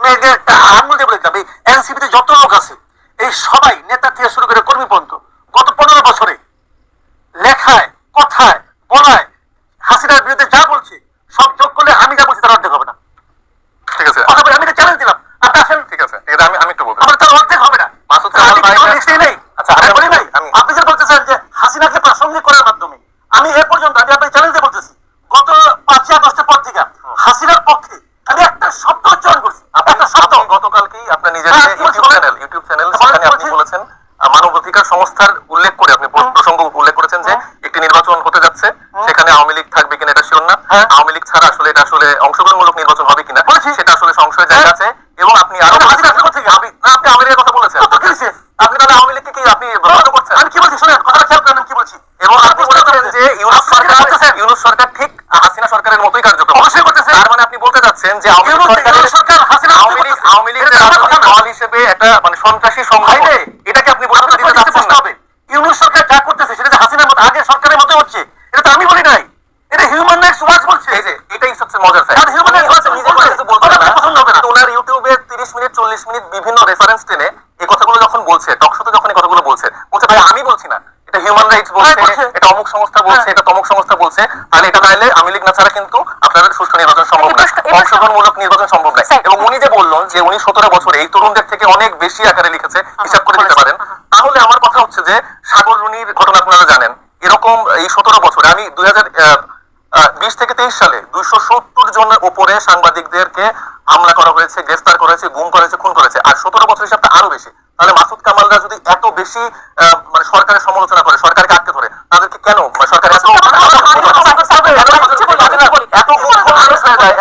একটা আঙুল দিয়ে বলে এই এনসিপিতে যত লোক আছে এই সবাই নেতা থেকে শুরু করে কর্মী পর্যন্ত গত পনেরো বছরে লেখায় কথায় বলায় হাসিনার বিরুদ্ধে যা বলছে সব যোগ করলে আমি যা বলছি তার অর্ধেক হবে না। ঠিক আছে। আমি চ্যালেঞ্জ দিলাম। আপনি আসেন। ঠিক আছে। এটা আমি আমি একটু বলব আমার তার অর্ধেক হবে না মাসুদ কামাল আপনি কি ভাই- কোনো লিস্টেই নেই আচ্ছা, আমি আমি- বলি নাই আমি- আপনি যে বলতেছেন যে হাসিনাকে প্রাসঙ্গিক করার মাধ্যমে আমি এ পর্যন্ত আমি আপনাকে চ্যালেঞ্জে বলতেছি গত পাঁচই আগস্টের পর থেকে হাসিনার পক্ষে আমি একটা শব্দ উচ্চারণ করছি আপনি একটা শব্দ আপনি গতকালকেই আপনার নিজের হ্যাঁ, ইউটিউব চ্যানেল ইউটিউব চ্যানেল সেখানে আপনি বলেছেন মানবাধিকার সংস্থার উল্লেখ করে আপনি প্রসঙ্গ উল্লেখ করেছেন যে একটি নির্বাচন হতে যাচ্ছে সেখানে আওয়ামী লীগ থাকবে কিনা এটা শিওর না। হ্যাঁ। আওয়ামী লীগ ছাড়া আসলে এটা আসলে অংশগ্রহণমূলক নির্বাচন হবে কিনা সেটা আসলে সংশয়ের জায়গা হ্যাঁ। আছে। এবং আপনি আরও আপনি আওয়ামী লীগের কথা বলেছেন? আপনি তাহলে আওয়ামী লীগকে কি আপনি করছেন? আমি কি বলছি? শুনেন কথাটা খেয়াল করেন আমি কি বলছি? এবং আপনি বলেছেন যে ইউনুস সরকার ইউনুস সরকার ঠিক হাসিনা সরকারের মতোই কার্যক্রম। অবশ্যই করতেছে। তার মানে আপনি বলতে যাচ্ছেন যে আওয়ামী সরকার হাসিনা আওয়ামী লীগ করতেছে। আওয়ামী লীগ এটা তো আমার কথা না। দল হিসেবে একটা মানে সন্ত্রাসী সংগঠন এটাকে আপনি বলতে দিতে পরিচিতি না হবে। ইউনুস সরকার যা করতেছে সেটা যে হাসিনার মতো আগে সরকারের মতো হচ্ছে এটা তো আমি বলি নাই এটা হিউম্যান রাইটস ওয়াচ বলছে এই যে এটাই হচ্ছে মজার। কারণ human উনি rights নিজে না। পছন্দ হবে না। ওনার ইউটিউবে 30 মিনিট 40 মিনিট বিভিন্ন রেফারেন্স টেনে এই কথাগুলো যখন বলছে টক শোতে যখন এই কথাগুলো বলছে বলছে ভাই আমি বলছি না এটা হিউম্যান রাইটস বলছে এটা অমুক সংস্থা বলছে হ্যাঁ। এটা তমুক সংস্থা বলছে তাহলে এটা নাইলে আমি লীগ না ছাড়া কিন্তু আপনাদের সুষ্ঠু নির্বাচন সম্ভব এই না প্রশ্ন- এই প্রশ্ন- অংশগ্রহণমূলক নির্বাচন সম্ভব না স্যার। এবং উনি যে বললেন যে উনি সতেরো বছরে এই তরুণদের থেকে অনেক বেশি আকারে লিখেছে হিসাব করে দিতে পারেন। তাহলে আমার কথা হচ্ছে যে সাগর রুনির ঘটনা আপনারা জানেন। এরকম এই সতেরো বছরে আমি দুই হাজার বিশ থেকে তেইশ সালে দুইশো সত্তর জনের উপরে সাংবাদিকদেরকে হামলা করা হয়েছে গ্রেফতার করা হয়েছে গুম করা হয়েছে খুন করেছে আর সতেরো বছর হিসাবটা আরও বেশি। তাহলে মাসুদ কামালরা যদি এত বেশি আহ, মানে সরকারের সমালোচনা করে সরকারকে আটকে ধরে তাদেরকে কেন মানে সরকার এত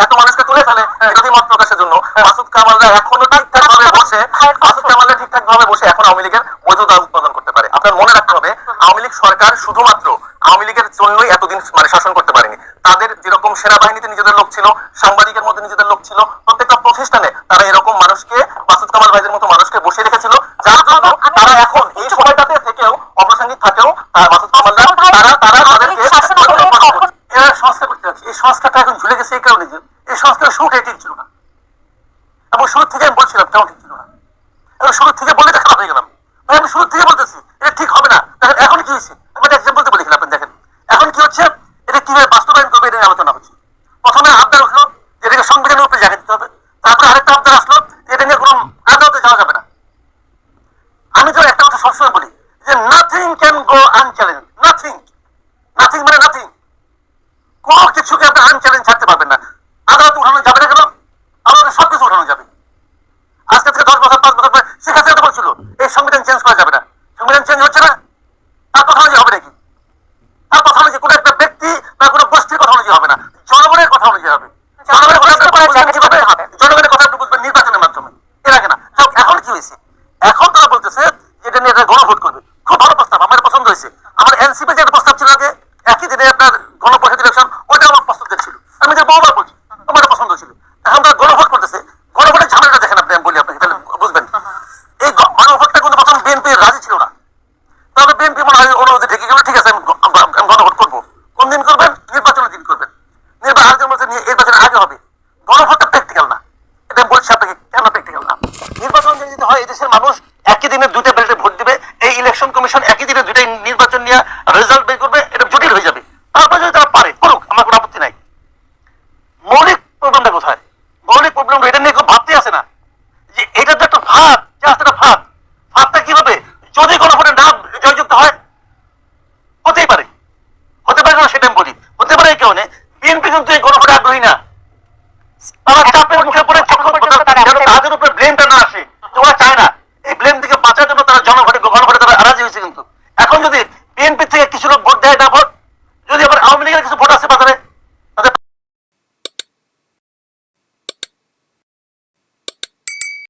এত মানুষকে তুলে ফেলে বিরোধী মত প্রকাশের জন্য। মাসুদ কামালরা এখনও ঠিকঠাক ভাবে বসে মাসুদ কামালরা ঠিকঠাক ভাবে বসে এখন আওয়ামী লীগের বৈধতা উৎপাদন করতে পারে। আপনার মনে রাখতে হবে আওয়ামী লীগ সরকার শুধুমাত্র আওয়ামী লীগের জন্যই এতদিন মানে শাসন করতে পারেনি। তাদের যেরকম সেনাবাহিনীতে নিজেদের লোক ছিল সাংবাদিকের মধ্যে নিজেদের লোক ছিল প্রত্যেকটা প্রতিষ্ঠানে তারা এরকম মানুষকে মাসুদ কামাল ভাইদের মতো মানুষকে বসিয়ে রেখেছিল যার জন্য তারা এখন এই সময়টাতে থেকেও অপ্রাসঙ্গিক থাকেও মাসুদ কামালরা তারা তারা তাদেরকে সংস্কার করতে যাচ্ছে। এই সংস্কারটা এখন ঝুলে গেছে এই কারণে যে এই সংস্কার শুরুটাই ঠিক ছিল না এবং শুরু থেকে আমি বলছিলাম কেমন ঠিক ছিল না এবং শুরু থেকে বলে দেখা হয়ে গেলাম। ভাই, আমি শুরু থেকে বলতেছি, এটা ঠিক হবে না। দেখেন, এখন কি হয়েছে? আমি একটা এক্সাম্পল বলি আপনি দেখেন। এখন কি হচ্ছে? এটা কীভাবে বাস্তবায়ন করবে, এটা আলোচনা হচ্ছে প্রথমে আবদার উঠল এটাকে সংবিধানের উপরে জায়গা দিতে হবে। তারপরে আরেকটা আবদার আসলো এটা নিয়ে কোনো আদালতে যাওয়া যাবে না। আমি তো একটা কথা সবসময় বলি যে nothing can go unchallenged nothing nothing মানে নাথিং কোনো কিছুকে আপনি আনচ্যালেঞ্জ ছাড়তে পারবেন না। একই দিনে আপনার